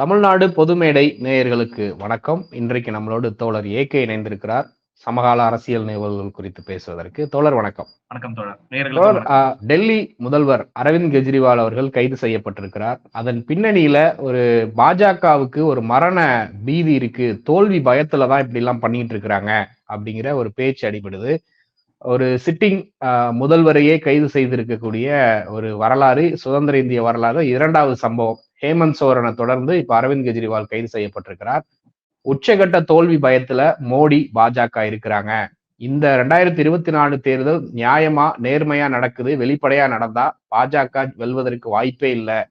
தமிழ்நாடு பொதுமேடை நேயர்களுக்கு வணக்கம். இன்றைக்கு நம்மளோடு தோழர் ஏகே இணைந்திருக்கிறார். சமகால அரசியல் நிகழ்வுகள் குறித்து பேசுவதற்கு தோழர் வணக்கம். வணக்கம் தோழர். டெல்லி முதல்வர் அரவிந்த் கெஜ்ரிவால் அவர்கள் கைது செய்யப்பட்டிருக்கிறார். அதன் பின்னணியில ஒரு பாஜகவுக்கு ஒரு மரண பீதி இருக்கு. தோல்வி பயத்துல தான் இப்படி எல்லாம் பண்ணிட்டு இருக்கிறாங்க அப்படிங்கிற ஒரு பேச்சு அடிபடுது. ஒரு சிட்டிங் முதல்வரையே கைது செய்திருக்கக்கூடிய ஒரு வரலாறு சுதந்திர இந்திய வரலாறு இரண்டாவது சம்பவம் ஹேமந்த் சோரனை தொடர்ந்து இப்ப அரவிந்த் கெஜ்ரிவால் கைது செய்யப்பட்டிருக்கிறார். உச்சகட்ட தோல்வி பயத்துல மோடி பாஜக இருக்கிறாங்க. இந்த ரெண்டாயிரத்தி இருபத்தி நாலு தேர்தல் நியாயமா நேர்மையா நடக்குது வெளிப்படையா நடந்தா பாஜக வெல்வதற்கு வாய்ப்பே இல்லை.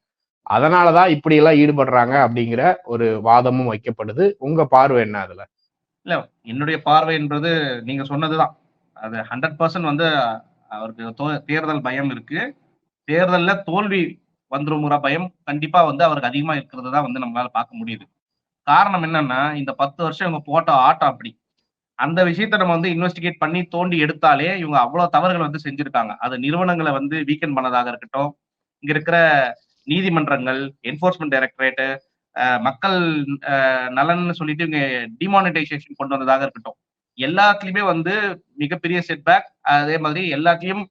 அதனாலதான் இப்படி எல்லாம் ஈடுபடுறாங்க அப்படிங்கிற ஒரு வாதமும் வைக்கப்படுது. உங்க பார்வை என்ன அதுல? இல்ல என்னுடைய பார்வை என்பது நீங்க சொன்னதுதான். அது ஹண்ட்ரட் பர்சன்ட் வந்து அவருக்கு தோ- தேர்தல் பயம் இருக்கு. தேர்தல்ல தோல்வி வந்துருங்கிற பயம் கண்டிப்பா வந்து அவருக்கு அதிகமா இருக்கிறது தான் வந்து நம்மளால பார்க்க முடியுது. காரணம் என்னன்னா இந்த பத்து வருஷம் இவங்க போட்ட ஆட்டம் அப்படி. அந்த விஷயத்த நம்ம வந்து இன்வெஸ்டிகேட் பண்ணி தோண்டி எடுத்தாலே இவங்க அவ்வளவு தவறுகள் வந்து செஞ்சிருக்காங்க. அது நிறுவனங்களை வந்து வீக்கெண்ட் பண்ணதாக இருக்கட்டும் இங்க இருக்கிற நீதிமன்றங்கள் என்போர்ஸ்மெண்ட் டைரக்டரேட்டு மக்கள் நலன் நலன்னு சொல்லிட்டு இவங்க டிமானிட்டைசேஷன் கொண்டு வந்ததாக இருக்கட்டும். எல்லாத்துலயுமே வந்து மிகப்பெரிய செட்பேக் அதே மாதிரி எல்லாத்துலயும்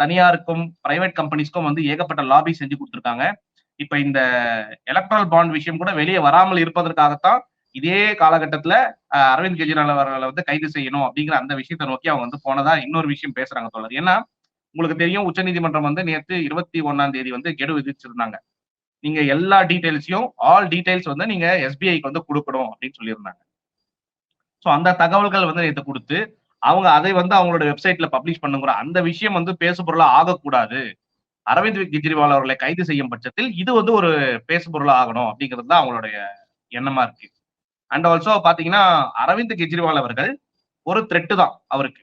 தனியாருக்கும் பிரைவேட் கம்பெனிஸ்க்கும் வந்து ஏகப்பட்ட லாபி செஞ்சு கொடுத்துருக்காங்க. இப்ப இந்த எலக்ட்ரல் பாண்ட் விஷயம் கூட வெளியே வராமல் இருப்பதற்காகத்தான் இதே காலகட்டத்துல அரவிந்த் கெஜ்ரிவால் அவர்களை வந்து கைது செய்யணும் அப்படிங்கிற அந்த விஷயத்தை நோக்கி அவங்க வந்து போனதா இன்னொரு விஷயம் பேசுறாங்க தோழர். ஏன்னா உங்களுக்கு தெரியும் உச்சநீதிமன்றம் வந்து நேற்று இருபத்தி ஒன்னாம் தேதி வந்து கெடு விதிச்சிருந்தாங்க. நீங்க எல்லா டீடைல்ஸையும் ஆல் டீடைல்ஸ் வந்து நீங்க எஸ்பிஐக்கு வந்து கொடுக்கணும் அப்படின்னு சொல்லியிருந்தாங்க. ஸோ அந்த தகவல்கள் வந்து நேற்று கொடுத்து அவங்க அதை வந்து அவங்களோட வெப்சைட்ல பப்ளிஷ் பண்ணுங்கிற அந்த விஷயம் வந்து பேசுபொருளா ஆகக்கூடாது. அரவிந்த் கெஜ்ரிவால் அவர்களை கைது செய்யும் பட்சத்தில் இது வந்து ஒரு பேசுபொருளா ஆகணும் அப்படிங்கிறது தான் அவங்களுடைய எண்ணமா இருக்கு. அண்ட் ஆல்சோ பாத்தீங்கன்னா அரவிந்த் கெஜ்ரிவால் அவர்கள் ஒரு த்ரெட்டு தான் அவருக்கு.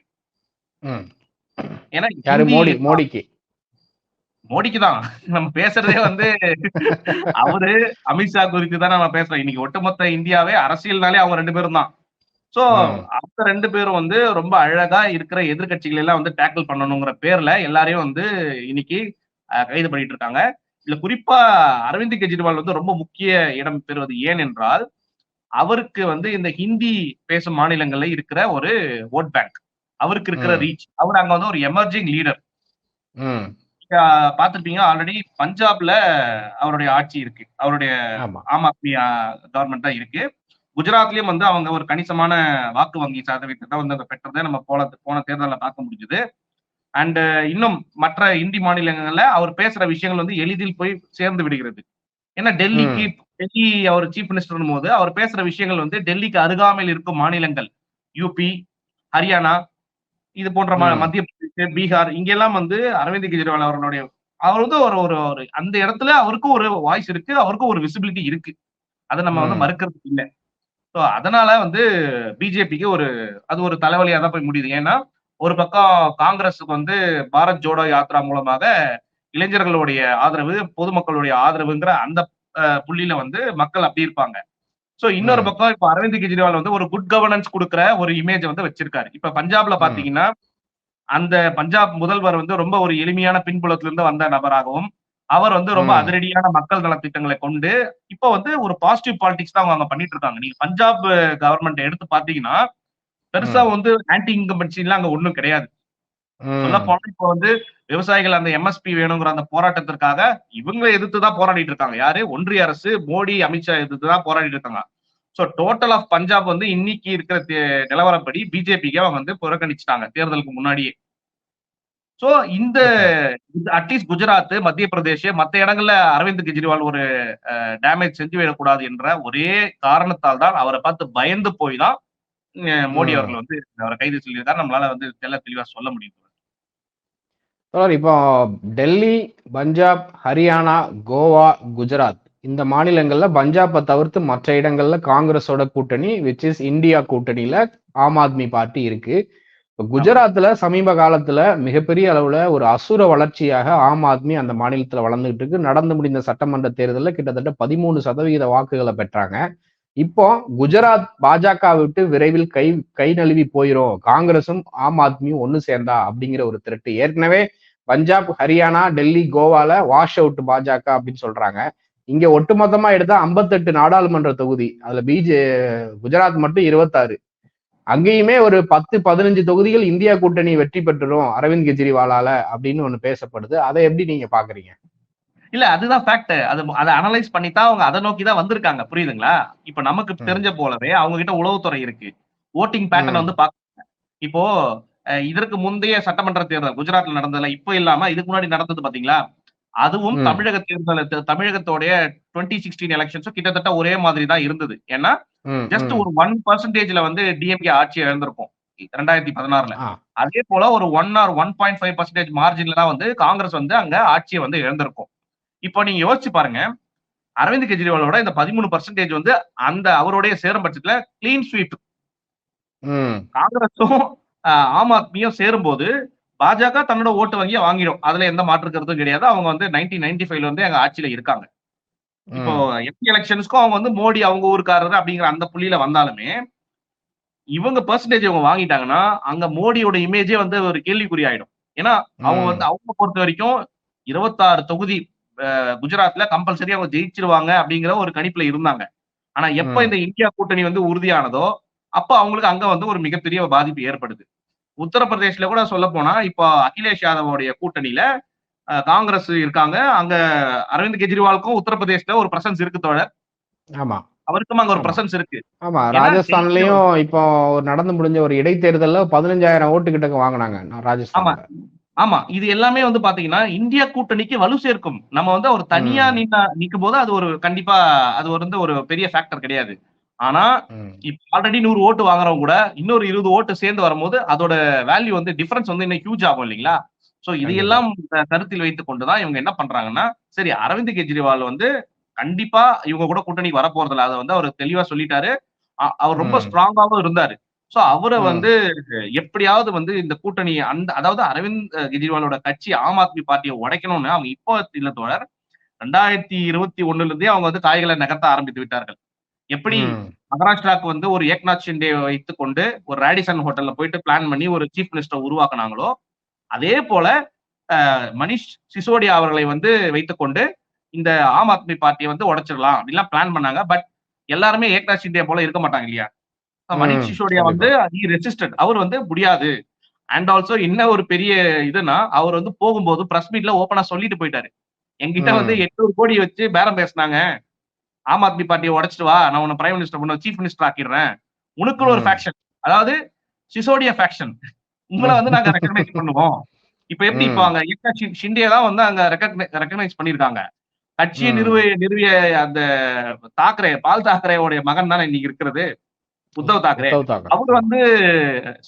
ஏன்னா மோடி மோடிக்கு. மோடிக்கு தான். நம்ம பேசுறதே வந்து அவரு அமித்ஷா குறித்து தான் நம்ம பேசுறோம். இன்னைக்கு ஒட்டுமொத்த இந்தியாவே அரசியல்னாலே அவங்க ரெண்டு பேரும் தான். சோ. அவங்க ரெண்டு பேரும் வந்து ரொம்ப அழகா இருக்கிற எதிர்க்கட்சிகள் எல்லாம் வந்து டேக்கிள் பண்ணணுங்கிற பேர்ல எல்லாரையும் வந்து இன்னைக்கு கைது பண்ணிட்டு இருக்காங்க. இதுல குறிப்பா அரவிந்த் கெஜ்ரிவால் வந்து ரொம்ப முக்கிய இடம் பெறுவது ஏன் என்றால் அவருக்கு வந்து இந்த ஹிந்தி பேசும் மாநிலங்கள்ல இருக்கிற ஒரு ஓட் பேங்க் அவருக்கு இருக்கிற. ரீச் அவர் அங்க வந்து ஒரு எமர்ஜிங் லீடர் பாத்திருப்பீங்க ஆல்ரெடி பஞ்சாப்ல அவருடைய ஆட்சி இருக்கு. அவருடைய ஆம். ஆத்மி கவர்மெண்ட் தான் இருக்கு. குஜராத்லயும் வந்து அவங்க ஒரு கணிசமான வாக்கு வங்கி சதவீதத்தை வந்து அங்க பெற்றதை நம்ம போன போன தேர்தலில் பார்க்க முடிஞ்சது. அண்ட் இன்னும் மற்ற இந்தி மாநிலங்கள்ல அவர் பேசுற விஷயங்கள் வந்து எளிதில் போய் சேர்ந்து விடுகிறது. ஏன்னா டெல்லிக்கு டெல்லி அவர் சீஃப் மினிஸ்டர் போது அவர் பேசுற விஷயங்கள் வந்து டெல்லிக்கு அருகாமையில் இருக்கும் மாநிலங்கள். யூபி ஹரியானா இது போன்ற. மத்திய பிரதேஷ் பீகார் இங்கெல்லாம் வந்து அரவிந்த் கெஜ்ரிவால் அவர்களுடைய அவர் வந்து ஒரு ஒரு ஒரு அந்த இடத்துல அவருக்கும் ஒரு வாய்ஸ் இருக்கு அவருக்கும் ஒரு விசிபிலிட்டி இருக்கு. அதை நம்ம வந்து. மறுக்கிறது இல்லை. ஸோ அதனால வந்து பிஜேபிக்கு ஒரு அது ஒரு தலைவலியா தான் போய் முடியுது ஏன்னா ஒரு பக்கம் காங்கிரஸுக்கு வந்து பாரத் ஜோடோ யாத்ரா மூலமாக இளைஞர்களுடைய ஆதரவு பொதுமக்களுடைய ஆதரவுங்கிற அந்த புள்ளியில வந்து மக்கள் அப்படி இருப்பாங்க சோ இன்னொரு. பக்கம் இப்ப அரவிந்த் கெஜ்ரிவால் வந்து ஒரு குட் கவர்னன்ஸ் கொடுக்குற ஒரு இமேஜ் வந்து வச்சிருக்காரு இப்ப பஞ்சாப்ல. பாத்தீங்கன்னா அந்த பஞ்சாப் முதல்வர் வந்து ரொம்ப ஒரு எளிமையான பின்புலத்துல இருந்து வந்த நபராகவும் அவர் வந்து ரொம்ப. அதிரடியான மக்கள் நலத்திட்டங்களை கொண்டு இப்போ வந்து ஒரு பாசிட்டிவ் பாலிடிக்ஸ் தான் அவங்க அங்க பண்ணிட்டு இருக்காங்க நீங்க பஞ்சாப் கவர்மெண்ட் எடுத்து பாத்தீங்கன்னா பெருசா வந்து ஆன்டி இன்கம்பன்சி எல்லாம் அங்க ஒண்ணும் கிடையாது. சொல்ல. போனா இப்போ வந்து விவசாயிகள் அந்த எம்எஸ்பி வேணுங்கிற அந்த போராட்டத்திற்காக இவங்களை எதிர்த்து தான் போராடிட்டு இருக்காங்க. யாரு? ஒன்றிய அரசு மோடி அமித்ஷா எதிர்த்து தான் போராடிட்டு இருக்காங்க. சோ டோட்டல் ஆஃப் பஞ்சாப் வந்து இன்னைக்கு இருக்கிற நிலவரப்படி பிஜேபிக்கு அவங்க வந்து புறக்கணிச்சிட்டாங்க. தேர்தலுக்கு முன்னாடியே. சோ இந்த அட்லீஸ்ட் குஜராத் மத்திய பிரதேஷ் மத்த இடங்கள்ல அரவிந்த் கெஜ்ரிவால் ஒரு டேமேஜ் செஞ்சு விடக்கூடாது என்ற ஒரே காரணத்தால் தான் அவரை பார்த்து பயந்து போய் தான் மோடி. அவர்கள் வந்து அவரை கைது சொல்லியிருக்காரு. நம்மளால வந்து தெல்ல தெளிவா சொல்ல முடியும். இப்போ டெல்லி பஞ்சாப் ஹரியானா கோவா குஜராத் இந்த மாநிலங்கள்ல பஞ்சாப்பை தவிர்த்து மற்ற இடங்கள்ல காங்கிரஸோட கூட்டணி விச் இஸ் இந்தியா கூட்டணியில ஆம் ஆத்மி பார்ட்டி இருக்கு. இப்போ குஜராத்ல சமீப காலத்துல மிகப்பெரிய அளவுல ஒரு அசுர வளர்ச்சியாக ஆம் ஆத்மி அந்த மாநிலத்துல வளர்ந்துகிட்டு இருக்கு. நடந்து முடிந்த சட்டமன்ற தேர்தலில் கிட்டத்தட்ட பதிமூணு சதவிகித வாக்குகளை பெற்றாங்க. இப்போ குஜராத் பாஜக விட்டு விரைவில் கை கை நழுவி போயிரும். காங்கிரசும் ஆம் ஆத்மியும் ஒன்று சேர்ந்தா அப்படிங்கிற ஒரு திரட்டு. ஏற்கனவே பஞ்சாப் ஹரியானா டெல்லி கோவால வாஷ் அவுட் பாஜக அப்படின்னு சொல்றாங்க. இங்க ஒட்டுமொத்தமா எடுத்தா 58 நாடாளுமன்ற தொகுதி. அதுல பிஜே குஜராத் மட்டும் இருபத்தாறு. அங்கேயுமே ஒரு பத்து பதினஞ்சு தொகுதிகள் இந்தியா கூட்டணி வெற்றி பெற்றுரும் அரவிந்த் கெஜ்ரிவாலால அப்படின்னு ஒண்ணு பேசப்படுது. அதை எப்படி நீங்க பாக்குறீங்க? இல்ல அதுதான் ஃபேக்ட் அது அதை அனலைஸ் பண்ணி தான் அவங்க அதை நோக்கி தான் வந்திருக்காங்க. புரியுதுங்களா? இப்ப நமக்கு. தெரிஞ்ச போலவே அவங்க கிட்ட உளவுத்துறை இருக்கு. Voting pattern. வந்து பாக்க இப்போ இதற்கு முந்தைய சட்டமன்ற தேர்தல் குஜராத்ல நடந்ததுல இப்போ இல்லாம இதுக்கு முன்னாடி நடந்தது பாத்தீங்களா? அதுவும். தமிழக தேர்தல் தமிழகத்தோடைய டுவெண்ட்டி சிக்ஸ்டீன் எலெக்ஷன்ஸும் கிட்டத்தட்ட ஒரே மாதிரி தான் இருந்தது. ஏன்னா ஜஸ்ட். ஒரு ஒன் பர்சன்டேஜ்ல வந்து டிஎம்கே ஆட்சி இழந்திருக்கும். ரெண்டாயிரத்தி பதினாறுல. அதே போல ஒரு one or one point five percentage மார்ஜின்ல தான் வந்து காங்கிரஸ் வந்து அங்க ஆட்சியை வந்து இழந்திருக்கும். இப்போ நீங்க யோசிச்சு பாருங்க. அரவிந்த் கெஜ்ரிவாலோட இந்த பதிமூணு பர்சன்டேஜ் வந்து அந்த அவருடைய சேரும் பட்சத்துல கிளீன் ஸ்வீப் காங்கிரஸும் ஆம் ஆத்மியும் சேரும்போது பாஜக தன்னோட ஓட்டு வங்கியை வாங்கிடும். அதுல எந்த மாற்று கருத்தும் கிடையாது. அவங்க வந்து நைன்டீன் நைன்டி ஃபைவ்ல வந்து எங்க ஆட்சியில இருக்காங்க. இப்போ. எம்பி எலெக்ஷன்ஸ்க்கும் அவங்க வந்து மோடி அவங்க ஊருக்காரர் அப்படிங்கிற அந்த புள்ளியில வந்தாலுமே இவங்க பெர்சன்டேஜ் இவங்க வாங்கிட்டாங்கன்னா அங்க மோடியோட இமேஜே வந்து ஒரு கேள்விக்குறி ஆயிடும் ஏன்னா அவங்க. வந்து அவங்க பொறுத்த வரைக்கும் இருபத்தாறு தொகுதி குஜராத்ல கம்பல்சரி அவங்க ஜெயிச்சிருவாங்க அப்படிங்கிற ஒரு கணிப்புல இருந்தாங்க ஆனா எப்ப. இந்த இந்தியா கூட்டணி வந்து உறுதியானதோ அப்ப அவங்களுக்கு அங்க வந்து ஒரு மிகப்பெரிய பாதிப்பு ஏற்படுது உத்தரப்பிரதேஷ்ல கூட சொல்ல போனா இப்போ அகிலேஷ் யாதவோடைய கூட்டணியில காங்கிரஸ் இருக்காங்க. அங்க அரவிந்த் கெஜ்ரிவாலுக்கும் உத்தரப்பிரதேஷ்ல ஒரு பிரசன்ஸ் இருக்கு தோழர். ஆமா. அவருக்கும் அங்க ஒரு ஆமா. பிரசன்ஸ் இருக்கு. ஆமா. ராஜஸ்தான்லயும் இப்போ ஒரு நடந்து முடிஞ்ச ஒரு இடைத்தேர்தல்ல பதினஞ்சாயிரம் ஓட்டு கிட்ட வாங்கினாங்க நான் ராஜஸ்தான்ல. ஆமா. இது எல்லாமே வந்து பாத்தீங்கன்னா இந்தியா கூட்டணிக்கு வலு சேர்க்கும். நம்ம வந்து ஒரு தனியா. நின்னா நிக்கும் போது அது ஒரு கண்டிப்பா அது வந்து ஒரு பெரிய ஃபேக்டர் கிடையாது. ஆனா. இப்ப ஆல்ரெடி நூறு ஓட்டு வாங்குறவங்க கூட இன்னொரு இருபது ஓட்டு சேர்ந்து வரும்போது அதோட வேல்யூ வந்து டிஃபரன்ஸ் வந்து இன்னும் ஹியூஜ் ஆகும் இல்லைங்களா? சோ இதையெல்லாம் கருத்தில் வைத்துக் கொண்டுதான் இவங்க என்ன பண்றாங்கன்னா சரி அரவிந்த் கெஜ்ரிவால் வந்து கண்டிப்பா இவங்க கூட கூட்டணி வர போறதில்ல அதை வந்து அவர் தெளிவா சொல்லிட்டாரு அவர் ரொம்ப. ஸ்ட்ராங்காவும் இருந்தாரு சோ அவரை. வந்து எப்படியாவது வந்து இந்த கூட்டணி அந்த அதாவது அரவிந்த் கெஜ்ரிவாலோட கட்சி ஆம் ஆத்மி பார்ட்டியை உடைக்கணும்னு அவங்க இப்போ இல்ல தோழர் ரெண்டாயிரத்தி இருபத்தி ஒண்ணுல இருந்தே அவங்க வந்து காய்களை நகர்த்த ஆரம்பித்து விட்டார்கள் எப்படி. மகாராஷ்டிராவுக்கு வந்து ஒரு ஏக்நாத் ஷிண்டே வைத்துக் கொண்டு ஒரு ரேடிசன் ஹோட்டல்ல போயிட்டு பிளான் பண்ணி ஒரு சீஃப் மினிஸ்டர் உருவாக்குனாங்களோ அதே போல மனிஷ் சிசோடியா அவர்களை வந்து வைத்துக்கொண்டு இந்த ஆம் ஆத்மி பார்ட்டியை வந்து உடைச்சிடலாம் அப்படிலாம் பிளான் பண்ணாங்க. பட் எல்லாருமே ஏக்நாத் ஷிண்டே போல இருக்க மாட்டாங்க இல்லையா? So, ம், மனிஷ் சிசோடியா வந்து ரெசிஸ்டட் அவர் வந்து முடியாது. அண்ட் ஆல்சோ என்ன ஒரு பெரிய இதுனா அவர் வந்து போகும்போது பிரஸ் மீட்ல ஓப்பனா சொல்லிட்டு போயிட்டாரு. என்கிட்ட வந்து. எட்நூறு கோடி வச்சு பேரம் பேசினாங்க. ஆம் ஆத்மி பார்ட்டியை உடைச்சிட்டு வா நான் உன்னை பிரைம் மினிஸ்டர் பண்ண சீஃப் மினிஸ்டர் ஆக்கிடுறேன். உனக்குன்னு ஒரு. ஃபேக்ஷன் அதாவது சிசோடியா ஃபேக்ஷன் உங்களை வந்து நாங்க ரெக்கக்னைஸ் பண்ணுவோம். இப்ப எப்படி. இப்போ அங்க ஷி- ஷிண்டே தான் வந்து அங்க ரெக்கக்னைஸ் பண்ணிருக்காங்க கட்சியை ம். நிறுவிய அந்த தாக்கரே பால் தாக்கரேவுடைய மகன் தானே இன்னைக்கு இருக்கிறது? உத்தவ் தாக்கரே. அவர் வந்து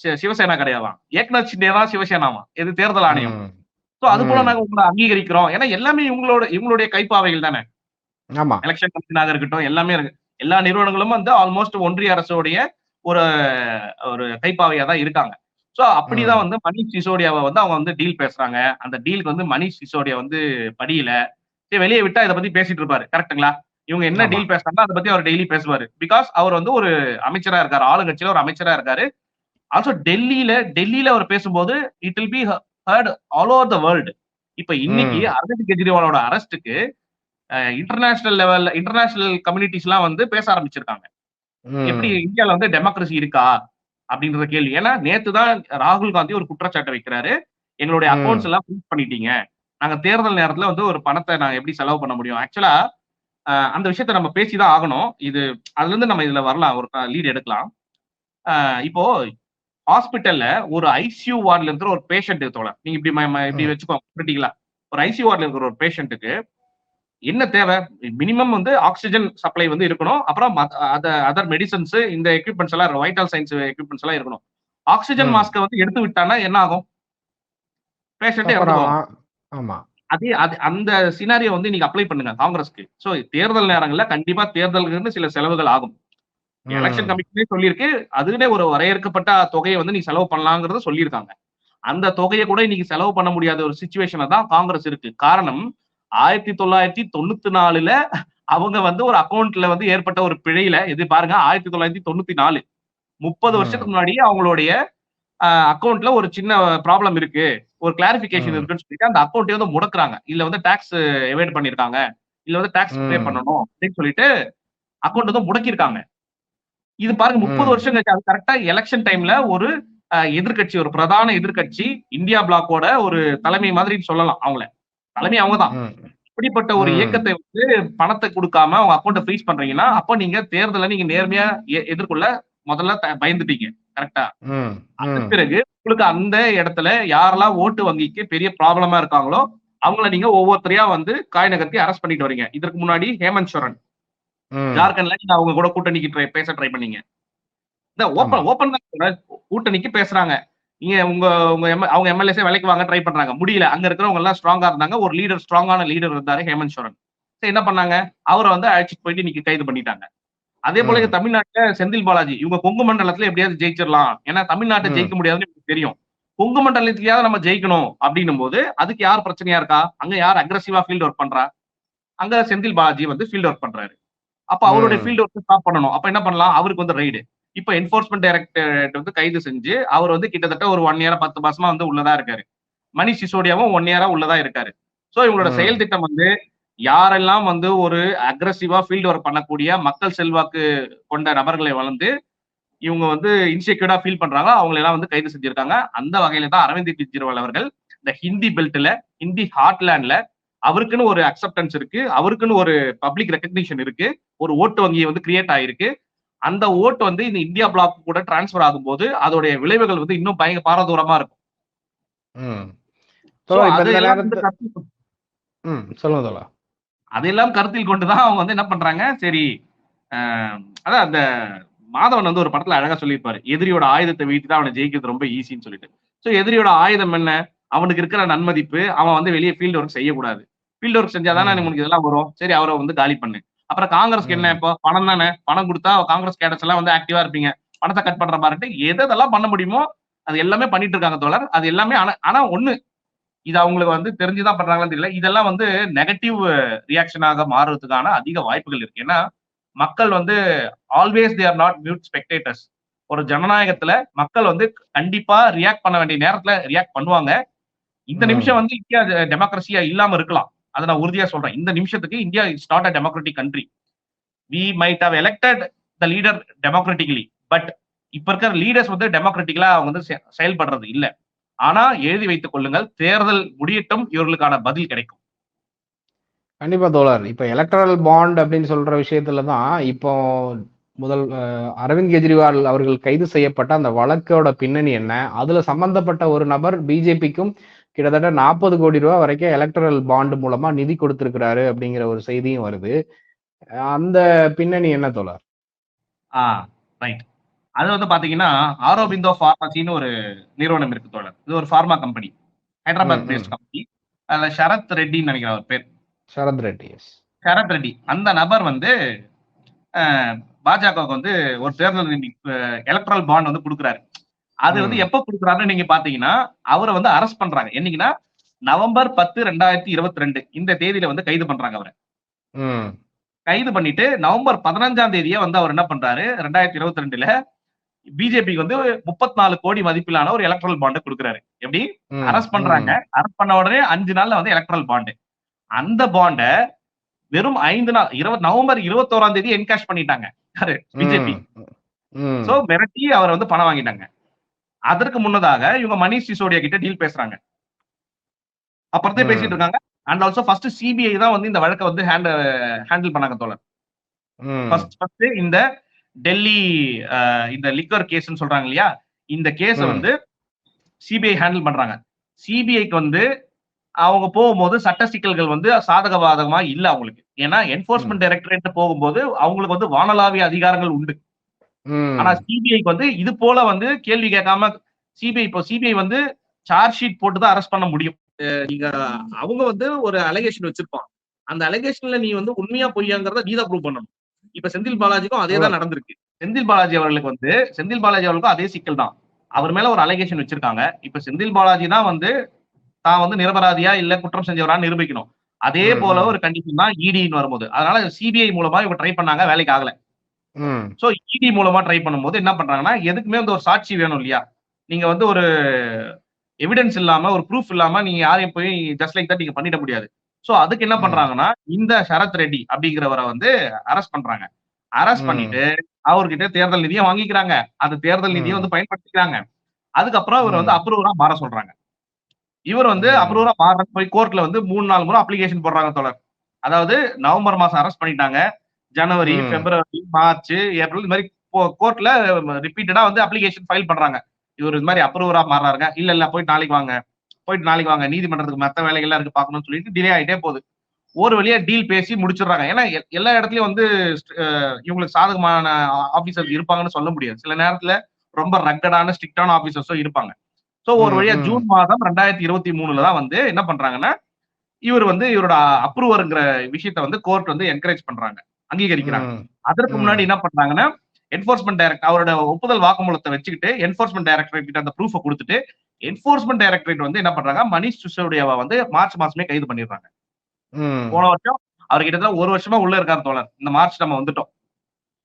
சிவசேனா கிடையாதாம் ஏக்நாத் ஷிண்டே தான் சிவசேனாவா இது தேர்தல் ஆணையம். சோ அது போல. நாங்க உங்களை அங்கீகரிக்கிறோம். ஏன்னா எல்லாமே இவங்களோட இவங்களுடைய கைப்பாவைகள் தானே. ஆமா. எலெக்ஷன் கமிஷனாக இருக்கட்டும் எல்லாமே இருக்கு. எல்லா நிறுவனங்களும் வந்து ஆல்மோஸ்ட் ஒன்றிய அரசுடைய ஒரு ஒரு கைப்பாவையா தான் இருக்காங்க. சோ அப்படிதான். வந்து மணிஷ் சிசோடியாவை வந்து அவங்க வந்து டீல் பேசுறாங்க. அந்த டீலுக்கு வந்து மணிஷ் சிசோடியா வந்து படியில. சரி வெளியே விட்டா இதை பத்தி பேசிட்டு இருப்பாரு. கரெக்ட்டுங்களா இவங்க என்ன. டீல் பேசுறாங்க அதை பத்தி அவர் டெய்லி பேசுவாரு. பிகாஸ் அவர் வந்து ஒரு அமைச்சரா இருக்காரு. ஆளுங்கட்சியில ஒரு அமைச்சரா இருக்காரு. ஆல்சோ டெல்லியில டெல்லியில அவர் பேசும்போது it will be hurt all over the world இப்ப இன்னைக்கு. அரவிந்த் கெஜ்ரிவாலோட அரெஸ்ட்டுக்கு இன்டர்நேஷனல் லெவல்ல இன்டர்நேஷனல் கம்யூனிட்டிஸ் எல்லாம் வந்து பேச ஆரம்பிச்சிருக்காங்க. எப்படி இந்தியால வந்து டெமோக்ரஸி இருக்கா? அப்படின்ற கேள்வி ஏன்னா நேத்து தான் ராகுல் காந்தி ஒரு குற்றச்சாட்டை வைக்கிறாரு. எங்களுடைய. அக்கௌண்ட்ஸ் எல்லாம் ஃப்ரீஸ் பண்ணிட்டீங்க. நாங்க தேர்தல் நேரத்துல வந்து ஒரு பணத்தை நாங்க எப்படி செலவு பண்ண முடியும்? ஆக்சுவலா அந்த விஷயத்த நம்ம பேசிதான் ஆகணும். இது அதுல இருந்து நம்ம இதுல வரலாம். ஒரு லீட் எடுக்கலாம். இப்போ ஹாஸ்பிட்டல்ல ஒரு ஐசியூ வார்டுல இருக்கிற ஒரு பேஷண்ட் தோழர். நீங்க இப்படி இப்படி. வச்சுக்கோங்க. கிரிட்டிக்கலா ஒரு ஐசியூ வார்டுல இருக்கிற ஒரு பேஷண்ட்டுக்கு என்ன தேவை? மினிமம் வந்து ஆக்சிஜன் சப்ளை வந்து இருக்கணும். அப்புறம் அதர் மெடிசன்ஸ் இந்த எக்யூப்மெண்ட்ஸ் எல்லாம் வைட்டல் சயின்ஸ் எக்யூப்மெண்ட்ஸ் எல்லாம் இருக்கணும். ஆக்சிஜன். மாஸ்கை வந்து எடுத்து விட்டானா என்ன ஆகும்? பேஷண்டே அதே அது அந்த சினாரியோ வந்து நீங்க அப்ளை பண்ணுங்க காங்கிரஸ்க்கு. சோ தேர்தல் நேரங்கள்ல கண்டிப்பா தேர்தலுக்கு சில செலவுகள் ஆகும். எலெக்ஷன் கமிஷனே சொல்லியிருக்கு. அதுவே ஒரு வரையறுக்கப்பட்ட தொகையை வந்து நீ செலவு பண்ணலாங்கிறத சொல்லியிருக்காங்க. அந்த தொகையை கூட இன்னைக்கு செலவு பண்ண முடியாத ஒரு சுச்சுவேஷன்ல தான் காங்கிரஸ் இருக்கு. காரணம் ஆயிரத்தி தொள்ளாயிரத்தி தொண்ணூத்தி நாலுல அவங்க வந்து ஒரு அக்கௌண்ட்ல வந்து ஏற்பட்ட ஒரு பிழையில இது பாருங்க ஆயிரத்தி தொள்ளாயிரத்தி தொண்ணூத்தி நாலு முப்பது. வருஷத்துக்கு முன்னாடி அவங்களுடைய அக்கௌண்ட்ல ஒரு சின்ன ப்ராப்ளம் இருக்கு ஒரு கிளாரிபிகேஷன். இருக்குன்னு சொல்லிட்டு அந்த அக்கௌண்ட்டை வந்து முடக்குறாங்க இல்ல வந்து டாக்ஸ் எவைட் பண்ணிருக்காங்க இல்ல வந்து டாக்ஸ் பே. பண்ணணும் அப்படின்னு சொல்லிட்டு அக்கௌண்ட் வந்து முடக்கியிருக்காங்க இது பாருங்க முப்பது. வருஷம் கழிச்சு அது கரெக்டா எலெக்ஷன் டைம்ல ஒரு அஹ், எதிர்க்கட்சி ஒரு பிரதான எதிர்க்கட்சி இந்தியா பிளாக்கோட ஒரு தலைமை மாதிரி சொல்லலாம் அவங்கள தலைமை அவங்கதான். இப்படிப்பட்ட ஒரு. இயக்கத்தை வந்து பணத்தை கொடுக்காம அவங்க அக்கௌண்ட்டை ஃப்ரீஸ் பண்றீங்கன்னா அப்ப நீங்க தேர்தலை நீங்க நேர்மையா எதிர்கொள்ள முதல்ல பயந்துட்டீங்க கரெக்டா ம். பிறகு உங்களுக்கு அந்த இடத்துல யாரெல்லாம் ஓட்டு வங்கிக்கு பெரிய ப்ராப்ளமா இருக்காங்களோ அவங்கள நீங்க ஒவ்வொருத்தரையா வந்து காய் நகர்த்தி அரெஸ்ட் பண்ணிட்டு வரீங்க இதற்கு முன்னாடி ஹேமந்த் சோரன். ஜார்க்கண்ட்ல நீங்க அவங்க கூட கூட்டணிக்கு பேச ட்ரை பண்ணீங்க இந்த ஓப்பன் ஓப்பன். கூட்டணிக்கு பேசுறாங்க நீங்க உங்க உங்க M- அவங்க எம்எல்ஏஸே வேலைக்கு வாங்க ட்ரை பண்றாங்க. முடியல. அங்க இருக்கிறவங்க எல்லாம் ஸ்ட்ராங்கா இருந்தாங்க. ஒரு லீடர் ஸ்ட்ராங்கான லீடர் இருந்தாரு ஹேமந்த் சோரன். சரி, என்ன பண்ணாங்க? அவரை வந்து அழைச்சிட்டு போயிட்டு இன்னைக்கு கைது பண்ணிட்டாங்க. அதே போல. தமிழ்நாட்டுல செந்தில் பாலாஜி. இவங்க கொங்கு மண்டலத்துல எப்படியாவது ஜெயிச்சிடலாம். ஏன்னா தமிழ்நாட்டை. ஜெயிக்க முடியாதுன்னு தெரியும். கொங்கு மண்டலத்திலேயாவது நம்ம ஜெயிக்கணும் அப்படின்னும் போது அதுக்கு யார் பிரச்சனையா இருக்கா? அங்க யார் அக்ரஸிவா ஃபீல்ட் ஒர்க் பண்றா? அங்க செந்தில் பாலாஜி வந்து ஃபீல்ட் ஒர்க் பண்றாரு. அப்ப அவருடைய. ஃபீல்ட் ஒர்க் ஸ்டாப் பண்ணணும். அப்ப என்ன பண்ணலாம்? அவருக்கு வந்து ரைடு இப்ப என்போர்ஸ்மெண்ட் டைரக்டரேட் வந்து கைது செஞ்சு அவர் வந்து கிட்டத்தட்ட ஒரு ஒன் இயரா பத்து மாசமா வந்து உள்ளதா இருக்காரு. மணிஷ் சிசோடியாவும் ஒன் இயரா உள்ளதா இருக்காரு. சோ இவங்களோட. செயல் திட்டம் வந்து யாரெல்லாம் வந்து ஒரு அக்ரஸிவா ஃபீல்ட் ஒர்க் பண்ணக்கூடிய மக்கள் செல்வாக்கு கொண்ட நபர்களை வளர்ந்து இவங்க வந்து இன்செக்யூர்டா ஃபீல் பண்றாங்க அவங்களை எல்லாம் வந்து கைது செஞ்சிருக்காங்க. அந்த வகையில தான் அரவிந்த் கெஜ்ரிவால் அவர்கள் இந்த ஹிந்தி பெல்ட்ல ஹிந்தி ஹார்ட்லேண்ட்ல அவருக்குன்னு ஒரு அக்செப்டன்ஸ் இருக்கு அவருக்குன்னு ஒரு பப்ளிக் ரெக்கக்னிஷன் இருக்கு ஒரு ஓட்டு வங்கி வந்து கிரியேட் ஆயிருக்கு. அந்த ஓட்டு வந்து இந்த இந்தியா பிளாக் கூட டிரான்ஸ்ஃபர் ஆகும்போது அதோடைய விளைவுகள் வந்து இன்னும் பயங்கர பாரதூரமா இருக்கும். ம். So, தோழா, இப்ப இந்த அதையெல்லாம் வந்து நேரத்து- கருத்தில் கொண்டுதான் அவங்க வந்து என்ன பண்றாங்க? சரி அதான் அந்த மாதவன் வந்து ஒரு படத்துல அழகா சொல்லியிருப்பாரு. எதிரியோட ஆயுதத்தை வீழ்த்தி தான் அவனை ஜெயிக்கிறது ரொம்ப ஈஸின்னு சொல்லிட்டு. சோ எதிரியோட ஆயுதம் என்ன? அவனுக்கு இருக்கிற நன்மதிப்பு அவன் வந்து வெளியே ஃபீல்ட் ஒர்க் செய்யக்கூடாது. ஃபீல்ட் ஒர்க் செஞ்சாதானே. உனக்கு இதெல்லாம் வரும். சரி அவரை வந்து காலி பண்ணு. அப்புறம் காங்கிரஸ்க்கு என்ன. இப்போ? பணம் தானே? பணம் கொடுத்தா காங்கிரஸ் கேடர்ஸ் எல்லாம் வந்து ஆக்டிவா இருப்பீங்க. பணத்தை கட் பண்ற மாதிரி எதெல்லாம் பண்ண முடியுமோ அது எல்லாமே பண்ணிட்டு இருக்காங்க தோழர். அது எல்லாமே ஆனா ஆனா ஒண்ணு இது அவங்களுக்கு வந்து தெரிஞ்சுதான் பண்றாங்களான்னு தெரியல. இதெல்லாம் வந்து நெகட்டிவ் ரியாக்ஷனாக மாறுறதுக்கான அதிக வாய்ப்புகள் இருக்கு. ஏன்னா மக்கள் வந்து always they are not mute spectators ஒரு ஜனநாயகத்துல மக்கள் வந்து கண்டிப்பா ரியாக்ட் பண்ண வேண்டிய நேரத்துல ரியாக்ட் பண்ணுவாங்க. இந்த. நிமிஷம் வந்து இந்தியா டெமோக்ரஸியா இல்லாம இருக்கலாம். அதை நான் உறுதியா சொல்றேன். இந்த நிமிஷத்துக்கு India is not a democratic country we might have elected the leader democratically but இப்ப இருக்கிற லீடர்ஸ் வந்து டெமோக்ராட்டிக்கலா அவங்க வந்து செ- செயல்படுறது இல்ல. ஆனா எழுதி வைத்துக் கொள்ளுங்கள் தேர்தல் முடியட்டும் இவர்களுக்கான பதில் கிடைக்கும். கண்டிப்பா தோழர். இப்ப எலக்ட்ரல் பாண்ட் அப்படின்னு சொல்ற விஷயத்துல தான் இப்போ முதல் அஹ், அரவிந்த் கெஜ்ரிவால் அவர்கள் கைது செய்யப்பட்ட அந்த வழக்கோட பின்னணி என்ன? அதுல சம்பந்தப்பட்ட ஒரு நபர் பிஜேபிக்கும் கிட்டத்தட்ட நாற்பது கோடி ரூபாய் வரைக்கும் எலக்ட்ரல் பாண்ட் மூலமா நிதி கொடுத்திருக்கிறாரு அப்படிங்கிற ஒரு செய்தியும் வருது. அந்த பின்னணி என்ன தோழர்? ஆ ரைட் அது வந்து பாத்தீங்கன்னா ஆரோபிந்தோ ஃபார்மசின்னு ஒரு நிறுவனம் இருக்கு தோழர். இது ஒரு pharma company Hyderabad based. Company அதுல சரத் ரெட்டின்னு நினைக்கிறேன் அவர் பேர். சரத் ரெட்டி சரத் ரெட்டி. அந்த நபர் வந்து பாஜகவுக்கு வந்து ஒரு தேர்தல் எலக்ட்ரல் பாண்ட் வந்து கொடுக்குறாரு. அது வந்து. எப்ப கொடுக்குறாருன்னு நீங்க பாத்தீங்கன்னா அவரை வந்து அரெஸ்ட் பண்றாங்க. என்னைக்குன்னா நவம்பர் பத்து ரெண்டாயிரத்தி இருபத்தி ரெண்டு இந்த தேதியில வந்து கைது பண்றாங்க அவரை. கைது பண்ணிட்டு நவம்பர் பதினஞ்சாம் தேதியே வந்து அவர் என்ன பண்றாரு ரெண்டாயிரத்தி இருபத்தி ரெண்டுல பிஜேபிக்கு வந்து முப்பத்தி நாலு கோடி மதிப்பிலான ஒரு எலக்ட்ரல் பாண்ட் கொடுக்குறாரு. எப்படி? அரெஸ்ட் பண்றாங்க. அரெஸ்ட் பண்ண உடனே அஞ்சு நாள்ல வந்து எலக்ட்ரல் பாண்டு அந்த பாண்ட வெறும் ஐந்து நாள் இருபது நவம்பர் இருபத்தோராம் தேதி என்கேஷ் பண்ணிட்டாங்க. யாரு? பிஜேபி. சோ மிரட்டி அவர் வந்து பணம் வாங்கிட்டாங்க. அதற்கு முன்னதாக இவங்க மணிஷ் சிசோடியா கிட்ட டீல் பேசுறாங்க. அப்புறத்தே. பேசிட்டு இருக்காங்க. அண்ட் ஆல்சோ ஃபர்ஸ்ட் சிபிஐ தான் வந்து இந்த வழக்கை வந்து ஹேண்டில் பண்ணாங்க தோழர். ஃபர்ஸ்ட் ஃபர்ஸ்ட் இந்த டெல்லி இந்த லிக்கர் கேஸ்னு சொல்றாங்க இல்லையா? இந்த கேஸ. வந்து சிபிஐ ஹேண்டில் பண்றாங்க. சிபிஐக்கு வந்து அவங்க போகும்போது சட்ட சிக்கல்கள் வந்து சாதக பாதகமா இல்ல அவங்களுக்கு. ஏன்னா என்போர்ஸ்மெண்ட் டைரக்டரேட் போகும்போது அவங்களுக்கு வந்து வானளாவிய அதிகாரங்கள் உண்டு. ஆனா சிபிஐக்கு வந்து இது போல வந்து கேள்வி கேட்காம சிபிஐ இப்போ சிபிஐ வந்து சார்ஜ் ஷீட் போட்டு தான் அரெஸ்ட் பண்ண முடியும். நீங்க அவங்க வந்து ஒரு அலிகேஷன் வச்சிருப்பான் அந்த அலிகேஷன்ல நீ வந்து உண்மையா பொய்யாங்கிறத நீ தான் ப்ரூவ் பண்ணணும். இப்ப செந்தில் பாலாஜிக்கும் அதே தான் நடந்திருக்கு. செந்தில் பாலாஜி அவர்களுக்கு வந்து செந்தில் பாலாஜி அவர்களுக்கும் அதே சிக்கல் தான். அவர் மேல ஒரு அலிகேஷன் வச்சிருக்காங்க. இப்ப செந்தில் பாலாஜி தான் வந்து தான் வந்து நிரபராதியா இல்ல குற்றம் செஞ்சவரான்னு நிரூபிக்கணும். அதே போல. ஒரு கண்டிஷன் தான் இடின்னு வரும்போது. அதனால சிபிஐ மூலமா இவங்க ட்ரை பண்ணாங்க வேலைக்கு ஆகல. சோ இடி மூலமா ட்ரை பண்ணும்போது என்ன பண்றாங்கன்னா எதுக்குமே வந்து ஒரு சாட்சி வேணும் இல்லையா நீங்க வந்து ஒரு எவிடன்ஸ் இல்லாம ஒரு ப்ரூஃப் இல்லாம நீங்க யாரையும் போய் ஜஸ்ட் லைக் தட் நீங்க பண்ணிட முடியாது சோ அதுக்கு என்ன. பண்றாங்கன்னா இந்த சரத் ரெட்டி அப்படிங்கிறவரை வந்து அரெஸ்ட் பண்றாங்க அரெஸ்ட். பண்ணிட்டு அவர்கிட்ட தேர்தல் நிதியை வாங்கிக்கிறாங்க அந்த தேர்தல் நிதியை. வந்து பயன்படுத்திக்கிறாங்க அதுக்கப்புறம் இவர் வந்து. அப்ரூவரா மாற சொல்றாங்க இவர் வந்து. அப்ரூவரா மாற போய் கோர்ட்ல வந்து மூணு நாலு முறை அப்ளிகேஷன் போடுறாங்க தோழர் அதாவது நவம்பர் மாசம் அரெஸ்ட் பண்ணிட்டாங்க ஜனவரி. பிப்ரவரி மார்ச் ஏப்ரல் இந்த மாதிரி கோர்ட்ல ரிப்பீட்டடா வந்து அப்ளிகேஷன் ஃபைல் பண்றாங்க. இவர் இது மாதிரி அப்ரூவரா மாறாருங்க இல்ல இல்ல போயிட்டு நாளைக்கு வாங்க. போயிட்டு நாளைக்கு வாங்க. நீதிமன்றத்துக்கு மத்த வேலைகள்லாம் இருக்கு பார்க்கணும்னு சொல்லிட்டு டிலே ஆயிட்டே போகுது. ஒரு வழியா டீல் பேசி முடிச்சிடுறாங்க. ஏன்னா எல்லா இடத்துலயும் வந்து இவங்களுக்கு சாதகமான ஆபீசர்ஸ் இருப்பாங்கன்னு சொல்ல முடியாது. சில நேரத்துல ரொம்ப ரக்கடான ஸ்ட்ரிக்டான ஆபீசர்ஸும் இருப்பாங்க. சோ ஒரு வழியா. ஜூன் மாதம் ரெண்டாயிரத்தி இருபத்தி மூணுல தான் வந்து என்ன பண்றாங்கன்னா இவர் வந்து இவரோட அப்ரூவருங்கிற விஷயத்த வந்து கோர்ட் வந்து என்கரேஜ் பண்றாங்க. அங்கீகரிக்கிறாங்க. அதற்கு. முன்னாடி என்ன பண்றாங்கன்னா என்போர்ஸ்மெண்ட் டைரக்ட் அவரோட ஒப்புதல் வாக்குமூலத்தை வச்சுக்கிட்டு என்போர்ஸ்மெண்ட் டைரக்டரேட் கிட்ட அந்த ப்ரூஃபை கொடுத்துட்டு என்போர்ஸ்மெண்ட் டைரக்டரேட் வந்து என்ன பண்றாங்க மணிஷ் சிசோடியாவை வந்து மார்ச் மாசமே கைது பண்ணிடுறாங்க. போன வருஷம் அவர் கிட்டத்தட்ட ஒரு வருஷமா உள்ள இருக்காரு தோழர் இந்த மார்ச் நம்ம வந்துட்டோம்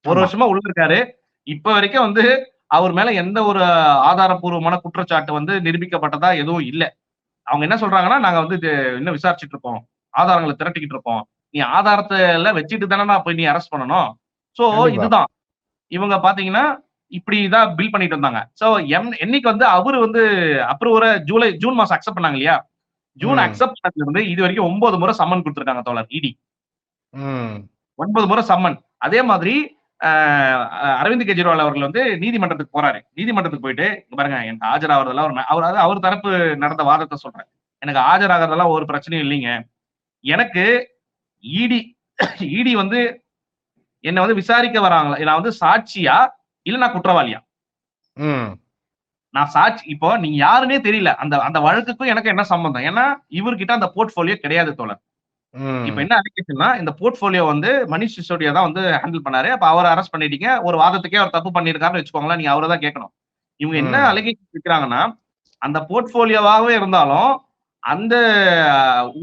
ஒரு. வருஷமா உள்ள இருக்காரு இப்ப வரைக்கும் வந்து அவர் மேல எந்த ஒரு ஆதாரப்பூர்வமான குற்றச்சாட்டு வந்து நிரூபிக்கப்பட்டதா எதுவும் இல்ல அவங்க என்ன சொல்றாங்கன்னா நாங்க வந்து இன்னும் விசாரிச்சுட்டு இருக்கோம் ஆதாரங்களை திரட்டிக்கிட்டு இருக்கோம் நீ ஆதாரத்தை எல்லாம் வச்சுட்டு தானே போய் நீ அரெஸ்ட் பண்ணணும். சோ. இதுதான். இவங்க பாத்தீங்கன்னா இப்படிதான் பில் பண்ணிட்டு இருந்தாங்க. சோ எம் என்னைக்கு வந்து அவரு வந்து அப்ரூவரை ஜூலை ஜூன் மாசம் அக்செப்ட் பண்ணாங்க இல்லையா? ஜூன். அக்செப்ட் பண்ணதுல இருந்து இது வரைக்கும் ஒன்பது முறை சம்மன் கொடுத்திருக்காங்க தோழர் இடி ம். ஒன்பது முறை சம்மன் அதே மாதிரி அரவிந்த் கெஜ்ரிவால் அவர்கள் வந்து நீதிமன்றத்துக்கு போறாரு. நீதிமன்றத்துக்கு போயிட்டு பாருங்க எனக்கு ஆஜராகிறதெல்லாம் ஒரு அவர் அது அவர் தரப்பு நடந்த வாதத்தை சொல்றேன். எனக்கு ஆஜராகிறதெல்லாம் ஒரு பிரச்சனையும் இல்லைங்க. எனக்கு இடி இடி வந்து என்னை வந்து விசாரிக்க வராங்களா? நான் வந்து சாட்சியா இல்ல நான் குற்றவாளியா. நான் சாட்சி இப்போ நீங்க யாருன்னே தெரியல. அந்த அந்த வழக்குக்கும் எனக்கு என்ன சம்பந்தம்? ஏன்னா இவர்கிட்ட அந்த போர்ட்போலியோ கிடையாது தோழர். இப்ப என்ன அலிகேஷன்னா இந்த போர்ட்போலியோ வந்து மணிஷ் சிசோடியா தான் வந்து ஹேண்டில் பண்ணாரு. அப்ப அவரை அரெஸ்ட் பண்ணிட்டீங்க. ஒரு வாதத்துக்கே அவர் தப்பு பண்ணிருக்காருன்னு வச்சுக்கோங்களேன். நீங்க அவரை தான் கேட்கணும். இவங்க என்ன. அலிகேஷன் வைக்கிறாங்கன்னா அந்த போர்ட்போலியோவாகவே இருந்தாலும் அந்த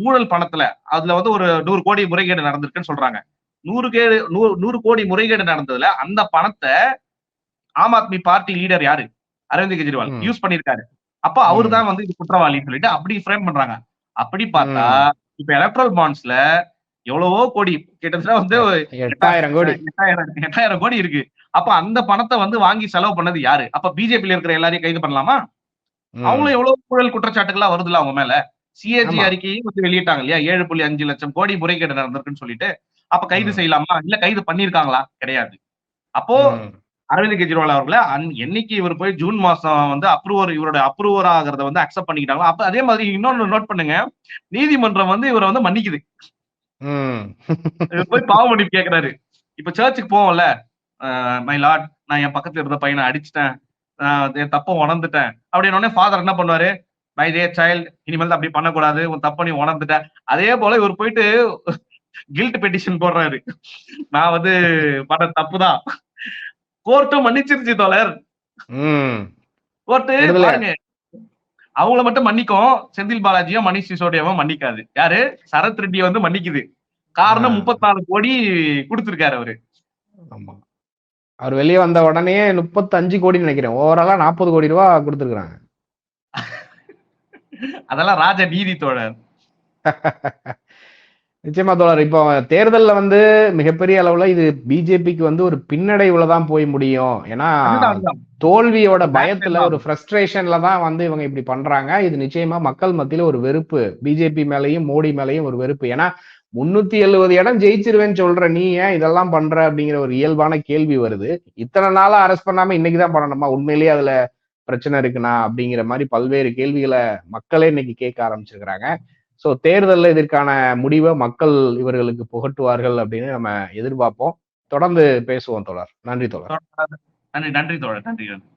ஊழல் பணத்துல அதுல வந்து ஒரு நூறு கோடி முறைகேடு நடந்திருக்குன்னு சொல்றாங்க. நூறு கேடு நூறு நூறு கோடி முறைகேடு நடந்ததுல அந்த பணத்தை ஆம் ஆத்மி பார்ட்டி லீடர் யாரு? அரவிந்த் கெஜ்ரிவால். யூஸ் பண்ணிருக்காரு அப்ப அவரு தான் வந்து இது குற்றவாளின்னு சொல்லிட்டு அப்படி ஃப்ரேம் பண்றாங்க. அப்படி பார்த்தா இப்ப எலக்ட்ரல் பாண்ட்ஸ்ல எவ்வளவோ கோடி கிட்டத்தட்ட வந்து எட்டாயிரம் கோடி. எட்டாயிரம் எட்டாயிரம் கோடி இருக்கு. அப்ப அந்த பணத்தை வந்து வாங்கி செலவு பண்ணது யாரு? அப்ப பிஜேபியில இருக்கிற எல்லாரையும் கைது பண்ணலாமா. அவங்களும் எவ்வளவு ஊழல் குற்றச்சாட்டுகளா வருதுல்ல அவங்க மேல. சிஏஜி. அறிக்கையும் வந்து வெளியிட்டாங்க இல்லையா? ஏழு புள்ளி அஞ்சு லட்சம் கோடி முறைகேடு நடந்திருக்குன்னு சொல்லிட்டு அப்ப கைது. செய்யலாமா? இல்ல கைது பண்ணிருக்காங்களா கிடையாது. அப்போ. அரவிந்த் கெஜ்ரிவால் அவர்களை என்னைக்கு இவர் போய் ஜூன் மாசம் வந்து அப்ரூவர் இவரோட அப்ரூவர் ஆகிறத வந்து அக்செப்ட் பண்ணிக்கிட்டாங்களோ அப்ப அதே மாதிரி இன்னொன்னு நோட் பண்ணுங்க. நீதிமன்றம் வந்து இவரை வந்து மன்னிக்குது. போய் பாவ மன்னிப்பு கேக்குறாரு. இப்ப சர்ச்சுக்கு போவோம்ல. மை லார்ட் நான் என் பக்கத்துல இருந்த பையனை அடிச்சிட்டேன். என் தப்ப உணர்ந்துட்டேன். அப்படின்னு உடனே ஃபாதர் என்ன பண்ணுவாரு? மை டே சைல்டு இனிமேல் தான் அப்படி பண்ணக்கூடாது. உன் தப்ப நீ உணர்ந்துட்ட. அதே போல இவர் போயிட்டு கில்ட் பெட்டிஷன் போடுறாரு. நான் வந்து பண்ண தப்புதான். கோர்ட்டும் மன்னிச்சிருச்சு தோழர். கோர்ட்டு. பாருங்க. அவங்கள மட்டும் மன்னிக்கும். செந்தில் பாலாஜியும் மணிஷ் சிசோடியாவும் மன்னிக்காது. யாரு? சரத் ரெட்டியை வந்து மன்னிக்குது. காரணம். முப்பத்தி நாலு கோடி கொடுத்திருக்காரு அவரு. ஆமா. அவர் வெளியே வந்த உடனே முப்பத்தஞ்சு கோடி நினைக்கிறேன். ஓவராலா நாற்பது கோடி ரூபா கொடுத்துருக்காங்க அதெல்லாம் ராஜ நீதி தோழர். நிச்சயமா தோழர் இப்போ தேர்தல்ல வந்து மிகப்பெரிய அளவுல இது பிஜேபிக்கு வந்து ஒரு பின்னடைவுல தான் போய் முடியும். ஏன்னா. தோல்வியோட பயத்துல. ஒரு ஃப்ரஸ்ட்ரேஷன்ல தான் வந்து இவங்க இப்படி பண்றாங்க. இது நிச்சயமா மக்கள் மத்தியில ஒரு வெறுப்பு. பிஜேபி மேலயும் மோடி மேலயும் ஒரு வெறுப்பு. ஏன்னா முன்னூத்தி எழுபது இடம் ஜெயிச்சிருவேன்னு சொல்ற நீ ஏன் இதெல்லாம் பண்ற அப்படிங்கிற ஒரு இயல்பான கேள்வி வருது. இத்தனை நாளா அரெஸ்ட் பண்ணாம இன்னைக்குதான் பண்ணணுமா? உண்மையிலேயே அதுல பிரச்சனை இருக்குண்ணா அப்படிங்கிற மாதிரி பல்வேறு கேள்விகளை மக்களே இன்னைக்கு கேட்க ஆரம்பிச்சிருக்கிறாங்க. சோ தேர்தலில் இதற்கான முடிவை மக்கள் இவர்களுக்கு புகட்டுவார்கள் அப்படின்னு நம்ம எதிர்பார்ப்போம். தொடர்ந்து பேசுவோம் தோழர். நன்றி தோழர். நன்றி நன்றி தோழர். நன்றி.